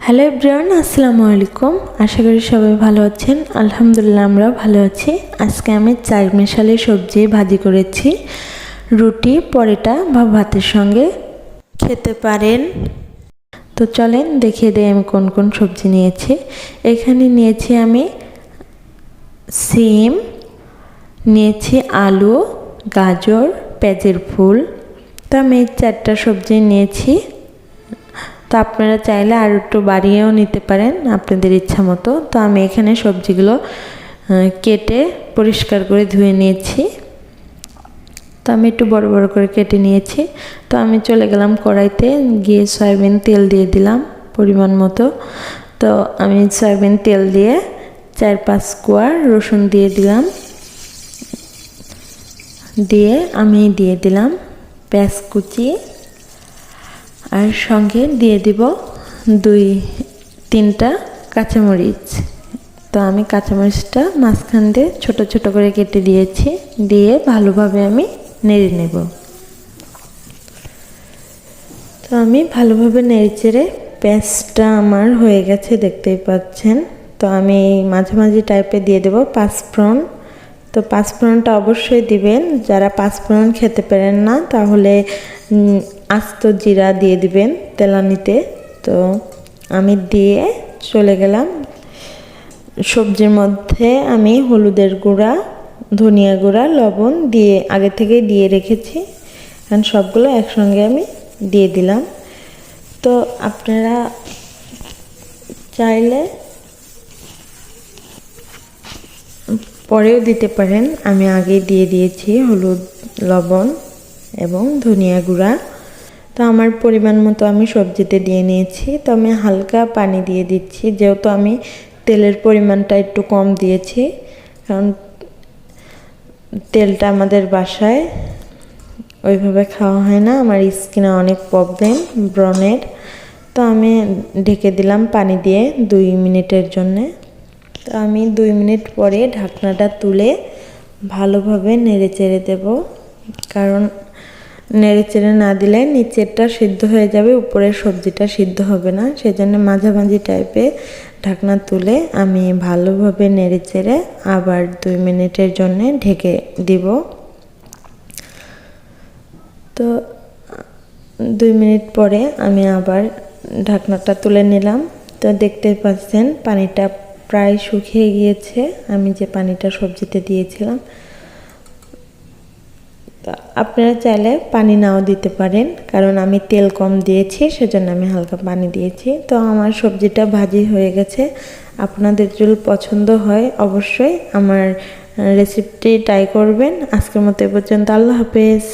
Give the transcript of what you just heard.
Hello everyone আসসালামু আলাইকুম। আশা করি সবাই ভালো আছেন। আলহামদুলিল্লাহ আমরা ভালো আছি। আজকে আমি চার মেশালি সবজি ভাজি করেছি। রুটি, পরোটা বা ভাতের সঙ্গে। খেতে পারেন। তো চলেন দেখিয়ে দিই আমি কোন কোন সবজি নিয়েছি। এখানে নিয়েছি আমি সিম, নিয়েছি আলু, গাজর, পেঁয়াজের ফুল। তো আমি চারটা সবজি নিয়েছি। তো আপনারা চাইলে আর একটু বাড়িয়েও নিতে পারেন আপনাদের ইচ্ছা মতো। তো আমি এখানে সবজিগুলো কেটে পরিষ্কার করে ধুয়ে নিয়েছি। তো আমি একটু বড় বড় করে কেটে নিয়েছি। তো আমি চলে গেলাম কড়াইতে, গিয়ে সয়াবিন তেল দিয়ে দিলাম পরিমাণ মতো। তো আমি সয়াবিন তেল দিয়ে চার পাঁচ কোয়া রসুন দিয়ে দিলাম। দিয়ে আমি দিয়ে দিলাম পেঁয়াজ কুচি আর সঙ্গে দিয়ে দিব দুই, তিনটা কাঁচামরিচ। তো আমি কাঁচামরিচটা মাঝখান দিয়ে ছোটো ছোটো করে কেটে দিয়েছি, দিয়ে ভালোভাবে আমি নেড়ে নেব। তো আমি ভালোভাবে নেড়ে চেড়ে পেঁয়াজটা আমার হয়ে গেছে, দেখতেই পাচ্ছেন। তো আমি মাঝামাঝি টাইপে দিয়ে দেবো পাঁচফোড়ন। তো পাঁচফোড়নটা অবশ্যই দিবেন। যারা পাঁচফোড়ন খেতে পারেন না, তাহলে আস্ত জিরা দিয়ে দিবেন তেলানিতে। তো আমি দিয়ে চলে গেলাম। সবজির মধ্যে আমি হলুদের গুঁড়া, ধনিয়া গুঁড়া, লবণ দিয়ে আগে থেকে দিয়ে রেখেছি। কারণ সবগুলো একসঙ্গে আমি দিয়ে দিলাম। তো আপনারা চাইলে পরেও দিতে পারেন। আমি আগে দিয়ে দিয়েছি হলুদ, লবণ এবং ধনিয়া গুঁড়া। তো আমার পরিমাণ মতো আমি সবজিতে দিয়ে নিয়েছি। তো আমি হালকা পানি দিয়ে দিচ্ছি। যেহেতু আমি তেলের পরিমাণটা একটু কম দিয়েছি, কারণ তেলটা আমাদের বাসায় ওইভাবে খাওয়া হয় না। আমার স্কিনে অনেক প্রবলেম ব্রণের। তো আমি ঢেকে দিলাম পানি দিয়ে দুই মিনিটের জন্যে। তো আমি দুই মিনিট পরে ঢাকনাটা তুলে ভালোভাবে নেড়ে চেড়ে দেব। কারণ নেড়ে চেড়ে না দিলে নিচেরটা সিদ্ধ হয়ে যাবে, উপরের সবজিটা সিদ্ধ হবে না। সেজন্য মাঝামাঝি টাইপে ঢাকনা তুলে আমি ভালোভাবে নেড়ে চেড়ে আবার দুই মিনিটের জন্যে ঢেকে দিব। তো দুই মিনিট পরে আমি আবার ঢাকনাটা তুলে নিলাম। তো দেখতে পাচ্ছেন পানিটা প্রায় শুকিয়ে গিয়েছে। আমি যে পানিটা সবজিতে দিয়েছিলাম, তা আপনারা চাইলে পানি নাও দিতে পারেন, কারণ আমি তেল কম দিয়েছি, সেজন্য আমি হালকা পানি দিয়েছি। তো আমার সবজিটা ভাজি হয়ে গেছে। আপনাদের যদি পছন্দ হয়, অবশ্যই আমার রেসিপিটি ট্রাই করবেন। আজকের মতো এ পর্যন্ত। আল্লাহ হাফেজ।